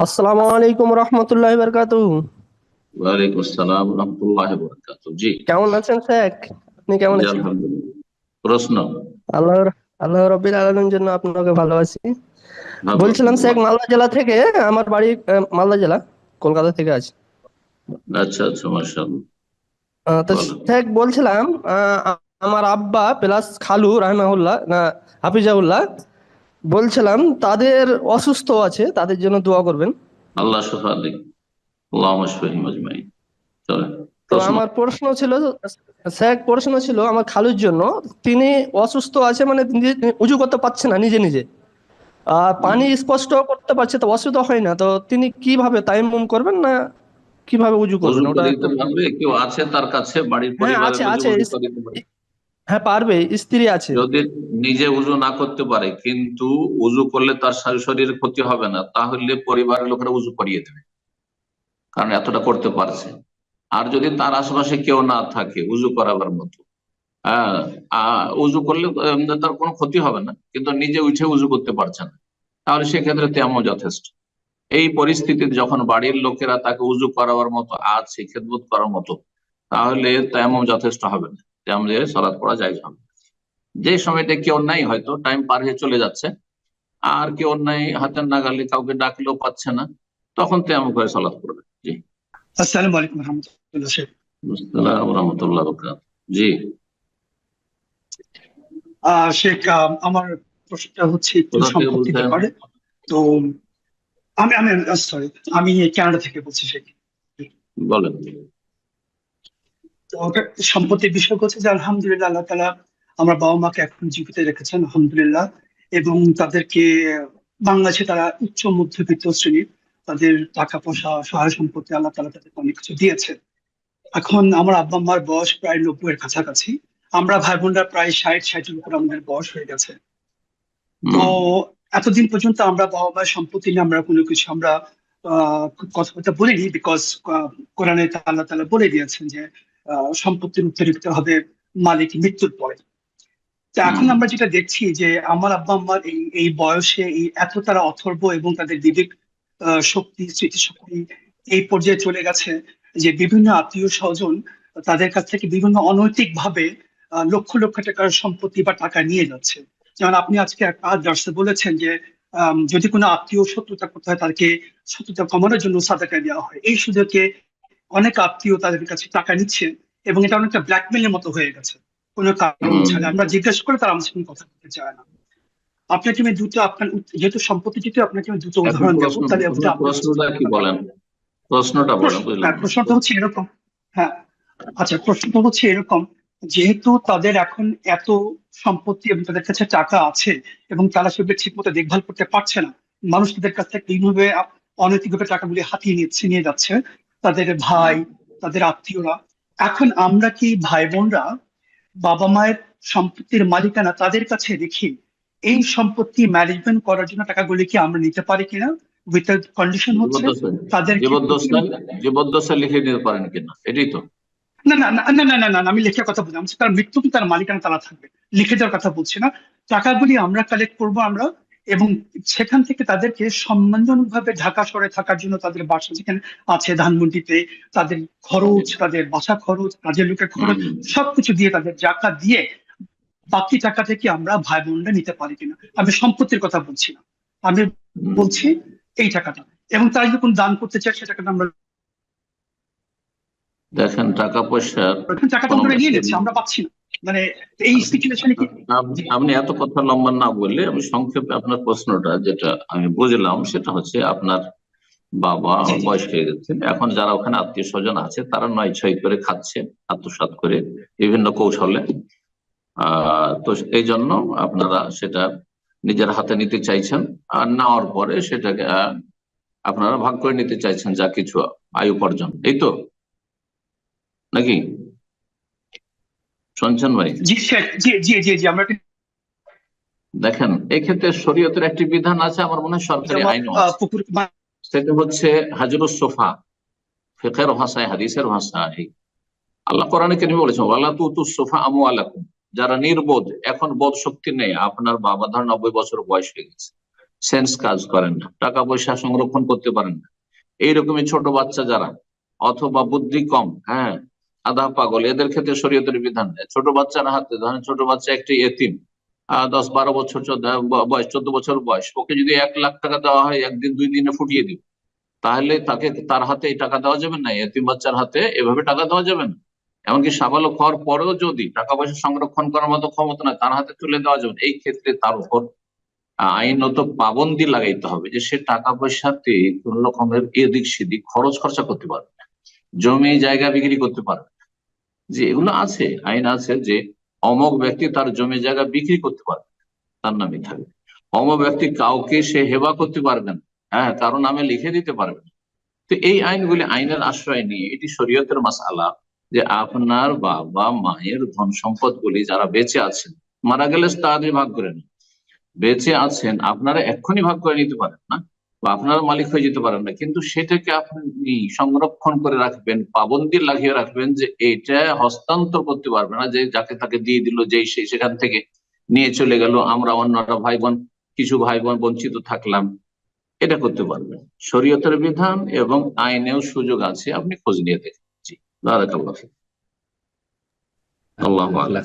আসসালামু আলাইকুম রহমতুল্লাহ বারকাতু। ওয়ালাইকুম আসসালাম রহমতুল্লাহ বরকাত। জি। কেমন আছেন শেখ? আপনি কেমন আছেন? প্রশ্ন? আল্লাহ আল্লাহ জন্য আপনাকে ভালোবাসি বলছিলাম। শেখ মালদা জেলা থেকে আমার বাড়ি মালদা জেলা কলকাতা থেকে আছে। আচ্ছা আচ্ছা মাশাআল্লাহ। তো। শেখ বলছিলাম আমার আব্বা প্লাস খালু রাহমাহুল্লাহ না হাফিজাউল্লাহ বলছিলাম তাদের অসুস্থ আছে তাদের জন্য দোয়া করবেন। আল্লাহ শফা দিক তো আমার প্রশ্ন ছিল স্যার প্রশ্ন ছিল আমার খালুর জন্য। তিনি অসুস্থ আছে মানে উজু করতে পারছে না নিজে নিজে। আর পানি স্পষ্ট করতে পারছে তো অসুবিধা হয় না। তো তিনি কীভাবে তায়াম্মুম করবেন না কীভাবে উজু করবেন? ওটা কেউ আছে তার কাছে বাড়ির হ্যাঁ আছে আছে? হ্যাঁ পারবে, স্ত্রী আছে। যদি নিজে উজু না করতে পারে, কিন্তু উজু করলে তার শরীর- শরীরের ক্ষতি হবে না, তাহলে পরিবারের লোকেরা উজু করিয়ে দেবে। কারণ এতটা করতে পারছে। আর যদি তার আশেপাশে কেউ না থাকে, উজু করাবার মতো হ্যাঁ উজু করলে তার কোনো ক্ষতি হবে না, কিন্তু নিজে উঠে উজু করতে পারছে না, তাহলে সেক্ষেত্রে তেমন যথেষ্ট। এই পরিস্থিতিতে যখন বাড়ির লোকেরা তাকে উজু করাবার মতো আছে খেদমত করার মতো, তাহলে তেমন যথেষ্ট হবে না। তেমন সলাৎ পড়া যায় হবে। যে সময়টা কেউ নাই হয়তো টাইম পার হয়ে চলে যাচ্ছে আর কেউ নাই হাতের নাগালে কাউকে ডাকলেও পাচ্ছে না তখন তেমন করে সলাৎ করবে জি। আসসালামু আলাইকুম রহমতুল্লাহ জি। শেখ আমার প্রশ্নটা হচ্ছে তো আমি আমি সরি আমি কানাডা থেকে বলছি শেখ। বলেন। তো সম্পত্তির বিষয় হচ্ছে যে আলহামদুলিল্লাহ আল্লাহ তালা আমার বাবা মাকে এখন জীবিত রেখেছেন আলহামদুলিল্লাহ। এবং তাদেরকে বাংলাদেশে তারা উচ্চ মধ্যবিত্ত শ্রেণির তাদের টাকা পয়সা সহায় সম্পত্তি আল্লাহ তালা তাদেরকে অনেক কিছু দিয়েছে এখন আমার আব্বা আম্মার বয়স প্রায় নব্বই এর কাছাকাছি। আমরা ভাই বোনরা প্রায় ষাট ষাটের উপর আমাদের বয়স হয়ে গেছে। তো এতদিন পর্যন্ত আমরা বাবা মায়ের সম্পত্তি নিয়ে আমরা কোনো কিছু আমরা আহ, কথাবার্তা বলিনি বিকজ কোরআনে আল্লাহ তাআলা বলে দিয়েছেন যে সম্পত্তির উত্তরাধিকার হবে মালিক মৃত্যুর পরে। তো এখন আমরা যেটা দেখছি যে আমার আব্বা আম্মার এই এই বয়সে এই এত তারা অথর্ব এবং তাদের বিবেক শক্তি স্মৃতিশক্তি এই পর্যায়ে চলে গেছে যে বিভিন্ন আত্মীয় স্বজন তাদের কাছ থেকে বিভিন্ন অনৈতিক ভাবে লক্ষ লক্ষ টাকার সম্পত্তি বা টাকা নিয়ে যাচ্ছে। যেমন আপনি আজকে একটা দর্শে বলেছেন যে যদি কোনো আত্মীয় শত্রুতা করতে হয় তাকে শত্রুতা কমানোর জন্য সাদাকা দেওয়া হয়। এই সুযোগে অনেক আত্মীয় তাদের কাছে টাকা নিচ্ছে এবং এটা অনেকটা ব্ল্যাকমেলের মতো হয়ে গেছে। কোনো কারণ ছাড়া। আমরা জিজ্ঞাসা করে তারা আমার সঙ্গে কথা বলতে চায় না। আপনাকে আমি দুটো আপনার যেহেতু সম্পত্তি যেহেতু আপনাকে আমি দুটো উদাহরণ দেবো তাহলে প্রশ্নটা কি বলেন? প্রশ্নটা বলেন প্রশ্ন- হ্যাঁ, প্রশ্নটা হচ্ছে এরকম। হ্যাঁ। আচ্ছা প্রশ্নটা হচ্ছে এরকম। যেহেতু তাদের এখন এত সম্পত্তি এবং তাদের কাছে টাকা আছে এবং তারা সেগুলো ঠিক মতো দেখভাল করতে পারছে না মানুষ তাদের কাছ থেকে এইভাবে অনৈতিকভাবে টাকাগুলি হাতিয়ে নিচ্ছে নিয়ে যাচ্ছে তাদের ভাই তাদের আত্মীয়রা। এখন আমরা কি ভাই বোনরা বাবা মায়ের সম্পত্তির মালিকানা তাদের কাছে রেখে এই সম্পত্তি ম্যানেজমেন্ট করার জন্য টাকাগুলি কি আমরা নিতে পারি কিনা? উইথ কন্ডিশন হচ্ছে তাদের জীবদ্দশা লিখে নিতে পারেন কিনা? এটাই তো। না না না না না না আমি লেখা কথা বলছি তার মৃত্যু তার মালিকানা তারা থাকবে? লিখে দেওয়ার কথা বলছি না। টাকাগুলি আমরা কালেক্ট করব আমরা এবং সেখান থেকে তাদেরকে সম্মানজনক ভাবে ঢাকা শহরে থাকার জন্য তাদের বাসা যেখানে আছে ধানমন্ডিতে তাদের খরচ তাদের বাসা খরচ কাজের লোকের খরচ সবকিছু দিয়ে তাদের জাকাত দিয়ে বাকি টাকা থেকে আমরা ভাই বোনরা নিতে পারি কিনা। আমি সম্পত্তির কথা বলছি না। আমি বলছি এই টাকাটা। এবং তারা যখন দান করতে চায় সে টাকাটা আমরা দেখেন টাকা পয়সার এখন টাকাটা আমরা নিয়ে নিচ্ছি আমরা পাচ্ছি না। মানে এই সিচুয়েশনে কি আপনি এত কথা লম্বা না বললে আমি সংক্ষেপে আপনার প্রশ্নটা যেটা আমি বুঝলাম সেটা হচ্ছে আপনার বাবা। বয়স হয়ে গেছে। এখন যারা ওখানে আত্মীয় স্বজন আছে তারা নয় ছয় করে খাচ্ছে আত্মসাৎ করে বিভিন্ন কৌশলে। আহ তো এই জন্য আপনারা সেটা নিজের হাতে নিতে চাইছেন আর নেওয়ার পরে সেটাকে আহ, আপনারা ভাগ করে নিতে চাইছেন যা কিছু আয়ু উপার্জন। এই তো? নাকি? শুনছেন ভাই? জি জি জি জি জি আমরা দেখেন এক্ষেত্রে শরীয়তের একটি বিধান আছে আমার মনে হয় সরকারি মা- সেটা হচ্ছে হাজরুস সোফা ফিকের ভাষায় হাদিসের ভাষায়। আল্লাহ কোরআনে কেন বলেছেন ওয়ালা তু সোফা আমু আলাকুম যারা নির্বোধ এখন বোধ শক্তি নেই আপনার বাবা ধর নব্বই বছর বয়স হয়ে গেছে। সেন্স কাজ করেন না টাকা পয়সা সংরক্ষণ করতে পারেন না। এইরকমই ছোট বাচ্চা যারা অথবা বুদ্ধি কম হ্যাঁ আধা পাগল, এদের ক্ষেত্রে শরীয়তের বিধান নেই। ছোট বাচ্চার হাতে, ধরেন ছোট বাচ্চা একটি এতিম দশ বারো বছর বয়স, চোদ্দ বছর বয়স, ওকে যদি এক লাখ টাকা দেওয়া হয়, একদিন দুই দিনে ফুটিয়ে দিব। তাহলে তাকে তার হাতে এই টাকা দেওয়া যাবে না, এতিম বাচ্চার হাতে এভাবে টাকা দেওয়া যাবে না। এমনকি সাবালক হওয়ার পরেও যদি টাকা পয়সা সংরক্ষণ করার মতো ক্ষমতা নয় তার হাতে তুলে দেওয়া যাবে এই ক্ষেত্রে তার উপর আইনত পাবন্দি লাগাইতে হবে যে সে টাকা পয়সাতে কোন রকমের এদিক সেদিক খরচ খরচা করতে পারবে না। জমি, জায়গা বিক্রি করতে পারবে না। যে এগুলো আছে, আইন আছে যে অমক ব্যক্তি তার জমি জায়গা বিক্রি করতে পারবে, তার নামে থাকবে। অমক ব্যক্তি কাউকে সে হেবা করতে পারবে না হ্যাঁ কারও নামে লিখে দিতে পারবে না। তো এই আইনগুলি আইনের আশ্রয় নিয়ে, এটি শরীয়তের মাসালা যে আপনার বাবা মায়ের ধন সম্পদ গুলি যারা বেঁচে আছেন, মারা গেলে তাদের ভাগ করে নেন। বেঁচে আছেন, আপনারা এক্ষুনি ভাগ করে নিতে পারেন না। বা আপনারা মালিক হয়ে যেতে পারেন না কিন্তু সেটাকে আপনি সংরক্ষণ করে রাখবেন, পাবন্দি লাগিয়ে রাখবেন যে এটা হস্তান্তর করতে পারবে না, যে যাকে তাকে দিয়ে দিল সেই সেখান থেকে নিয়ে চলে গেল আমরা অন্যরা ভাই বোন কিছু ভাই বোন বঞ্চিত থাকলাম, এটা করতে পারবেন শরীয়তের বিধান এবং আইনেও সুযোগ আছে, আপনি খোঁজ নিয়ে দেখেন জি। আল্লাহু। আল্লাহ।